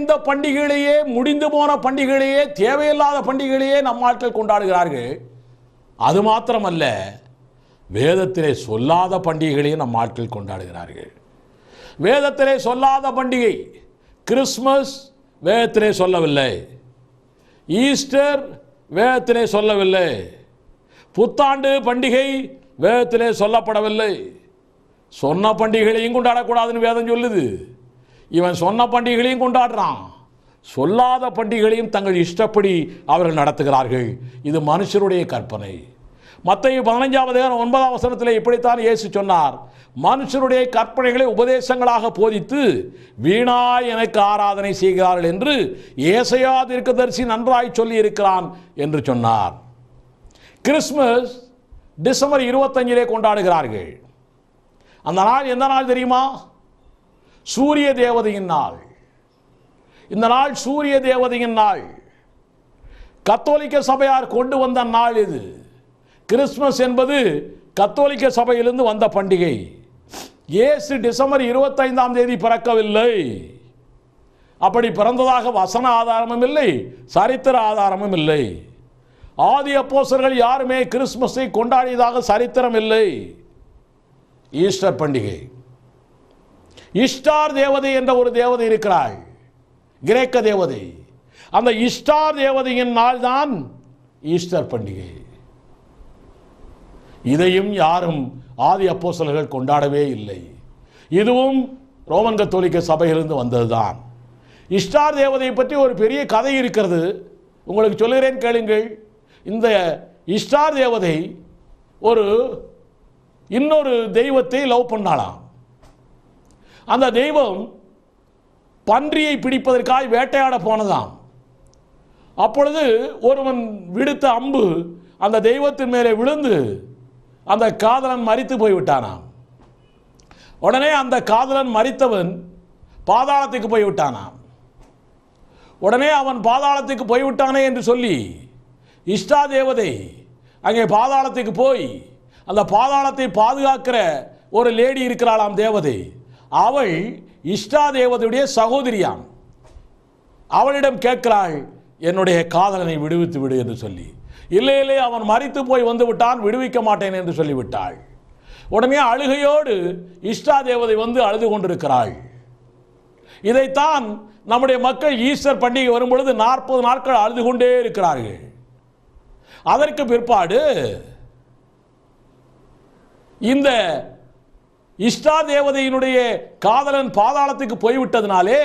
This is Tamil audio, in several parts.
இந்த பண்டிகையிலேயே முடிந்து போன பண்டிகையிலேயே தேவையில்லாத பண்டிகையிலேயே நம் ஆட்கள் கொண்டாடுகிறார்கள். அது மாத்திரமல்ல வேதத்திலே சொல்லாத பண்டிகைகளையும் நம் ஆட்கள் கொண்டாடுகிறார்கள். வேதத்திலே சொல்லாத பண்டிகை கிறிஸ்மஸ் வேதத்திலே சொல்லவில்லை. ஈஸ்டர் வேதத்திலே சொல்லவில்லை. புத்தாண்டு பண்டிகை வேதத்திலே சொல்லப்படவில்லை. சொன்ன பண்டிகைகளையும் கொண்டாடக்கூடாதுன்னு வேதம் சொல்லுது. இவன் சொன்ன பண்டிகைகளையும் கொண்டாடுறான். சொல்லாத பண்டிகைகளையும் தங்கள் இஷ்டப்படி அவர்கள் நடத்துகிறார்கள். இது மனுஷருடைய கற்பனை. மத்திய பதினஞ்சாவது ஒன்பதாம் வசனத்தில் இப்படித்தான் இயேசு சொன்னார். மனுஷருடைய கற்பனைகளை உபதேசங்களாக போதித்து வீணாய் எனக்கு ஆராதனை செய்கிறார்கள் என்று ஏசையா தீர்க்கதரிசி நன்றாய் சொல்லி இருக்கிறான் என்று சொன்னார். கிறிஸ்மஸ் டிசம்பர் இருபத்தஞ்சிலே கொண்டாடுகிறார்கள். அந்த நாள் எந்த நாள் தெரியுமா? சூரிய தேவதையின் நாள். இந்த நாள் சூரிய தேவதையின் நாள். கத்தோலிக்க சபையார் கொண்டு வந்த நாள் இது. கிறிஸ்மஸ் என்பது கத்தோலிக்க சபையிலிருந்து வந்த பண்டிகை. இயேசு டிசம்பர் இருபத்தைந்தாம் தேதி பிறக்கவில்லை. அப்படி பிறந்ததாக வசன ஆதாரமும் இல்லை சரித்திர ஆதாரமும் இல்லை. ஆதி அப்போசர்கள் யாருமே கிறிஸ்மஸை கொண்டாடியதாக சரித்திரம் இல்லை. ஈஸ்டர் பண்டிகை. இஷ்டார் தேவதை என்ற ஒரு தேவதை இருக்கிறாள். கிரேக்க தேவதை. அந்த இஷ்டார் தேவதையின் நாள் தான் ஈஸ்டர் பண்டிகை. இதையும் யாரும் ஆதி அப்போசல்கள் கொண்டாடவே இல்லை. இதுவும் ரோமன் கத்தோலிக்க சபையிலிருந்து வந்ததுதான். இஷ்டார் தேவதையை பற்றி ஒரு பெரிய கதை இருக்கிறது. உங்களுக்கு சொல்லுகிறேன் கேளுங்கள். இந்த இஷ்டார் தேவதை ஒரு இன்னொரு தெய்வத்தை லவ் பண்ணாலாம் அந்த தெய்வம் பன்றியை பிடிப்பதற்காக வேட்டையாட போனதாம். அப்பொழுது ஒருவன் விடுத்த அம்பு அந்த தெய்வத்தின் மேலே விழுந்து அந்த காதலன் மறித்து போய்விட்டானாம். உடனே அந்த காதலன் மறித்தவன் பாதாளத்துக்கு போய்விட்டானாம். உடனே அவன் பாதாளத்துக்கு போய்விட்டானே என்று சொல்லி இஷ்டா தேவதை அங்கே பாதாளத்துக்கு போய் அந்த பாதாளத்தை பாதுகாக்கிற ஒரு லேடி இருக்கிறாளாம் தேவதை. அவள் இஷ்டா தேவதையுடைய சகோதரியாம். அவளிடம் கேட்கிறாள் என்னுடைய காதலனை விடுவித்து விடு என்று சொல்லி. இல்லை இல்லை அவன் மறித்து போய் வந்து விட்டான் விடுவிக்க மாட்டேன் என்று சொல்லிவிட்டாள். உடனே அழுகையோடு இஷ்டா தேவதை வந்து அழுது கொண்டிருக்கிறாள். இதைத்தான் நம்முடைய மக்கள் ஈஸ்டர் பண்டிகை வரும்பொழுது நாற்பது நாட்கள் அழுது கொண்டே இருக்கிறார்கள். அதற்கு பிற்பாடு இந்த இஷ்டா தேவதையினுடைய காதலன் பாதாளத்துக்கு போய்விட்டதினாலே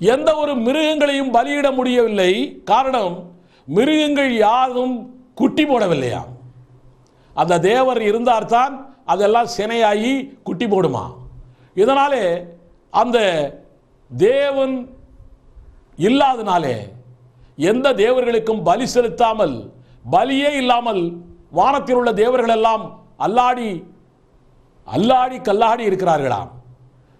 எந்த ஒரு மிருகங்களையும் பலியிட முடியவில்லை. காரணம் மிருகங்கள் யாரும் குட்டி போடவில்லையா? அந்த தேவர் இருந்தார்தான் அதெல்லாம் சினையாகி குட்டி போடுமா? இதனாலே அந்த தேவன் இல்லாதனாலே எந்த தேவர்களுக்கும் பலி செலுத்தாமல் பலியே இல்லாமல் வானத்தில் உள்ள தேவர்கள் எல்லாம் அல்லாடி அல்லாடி கல்லாடி இருக்கிறார்களாம்.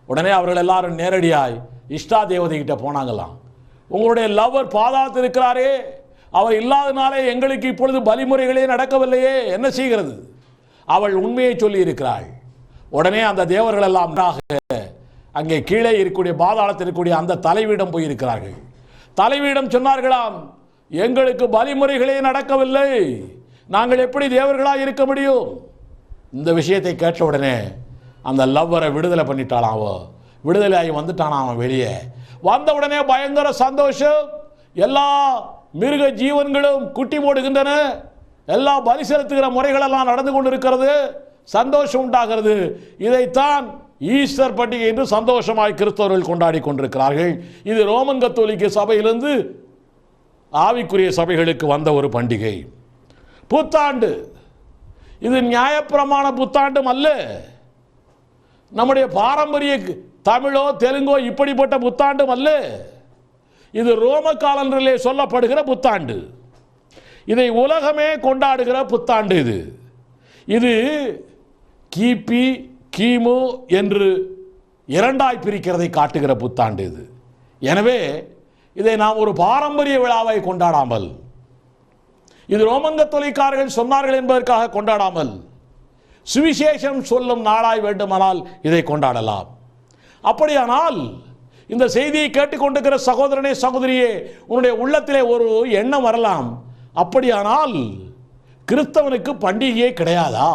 உடனே அவர்கள் எல்லாரும் நேரடியாய் இஷ்டா தேவதை கிட்ட போனாங்களாம். உங்களுடைய லவ்வர் பாதாளத்தில் இருக்கிறாரே அவர் இல்லாதனாலே எங்களுக்கு இப்பொழுது பலிமுறைகளே நடக்கவில்லையே என்ன செய்கிறது? அவள் உண்மையை சொல்லி இருக்கிறாள் உடனே அந்த தேவர்கள் எல்லாம் அங்கே கீழே இருக்கக்கூடிய பாதாளத்தில் இருக்கக்கூடிய அந்த தலைவியிடம் போயிருக்கிறார்கள். தலைவியிடம் சொன்னார்களாம் எங்களுக்கு பலிமுறைகளே நடக்கவில்லை. நாங்கள் எப்படி தேவர்களாக இருக்க முடியும்? இந்த விஷயத்தை கேட்ட உடனே அந்த லவ்வரை விடுதலை பண்ணிட்டாளாம் அவ விடுதலை ஆகி வந்துட்டானாம் அவன் வெளியே? வந்த உடனே பயங்கர சந்தோஷம். எல்லா மிருக ஜீவன்களும் குட்டி போடுகின்றன எல்லா பலி செலுத்துகிற முறைகளெல்லாம் நடந்து கொண்டிருக்கிறது. சந்தோஷம் உண்டாகிறது. இதைத்தான் ஈஸ்டர் பண்டிகை என்று சந்தோஷமாய் கிறிஸ்தவர்கள் கொண்டாடி கொண்டிருக்கிறார்கள். இது ரோமன் கத்தோலிக்க சபையிலிருந்து ஆவிக்குரிய சபைகளுக்கு வந்த ஒரு பண்டிகை. புத்தாண்டு. இது நியாயப்பிரமாண புத்தாண்டும் அல்ல. நம்முடைய பாரம்பரிய தமிழோ தெலுங்கோ இப்படிப்பட்ட புத்தாண்டும் அல்ல. இது ரோம காலண்டரிலே சொல்லப்படுகிற புத்தாண்டு. இதை உலகமே கொண்டாடுகிற புத்தாண்டு இது. இது கிபி கிமு என்று இரண்டாய் பிரிக்கிறதை காட்டுகிற புத்தாண்டு இது. எனவே இதை நாம் ஒரு பாரம்பரிய விழாவை கொண்டாடாமல் இது ரோமங்க தொலைக்காரர்கள் சொன்னார்கள் என்பதற்காக கொண்டாடாமல் சுவிசேஷம் சொல்லும் நாளாய் வேண்டுமானால் இதை கொண்டாடலாம். அப்படியானால் இந்த செய்தியை கேட்டுக்கொண்டிருக்கிற சகோதரனே சகோதரியே உன்னுடைய உள்ளத்திலே ஒரு எண்ணம் வரலாம். அப்படியானால் கிறிஸ்தவனுக்கு பண்டிகையே கிடையாதா?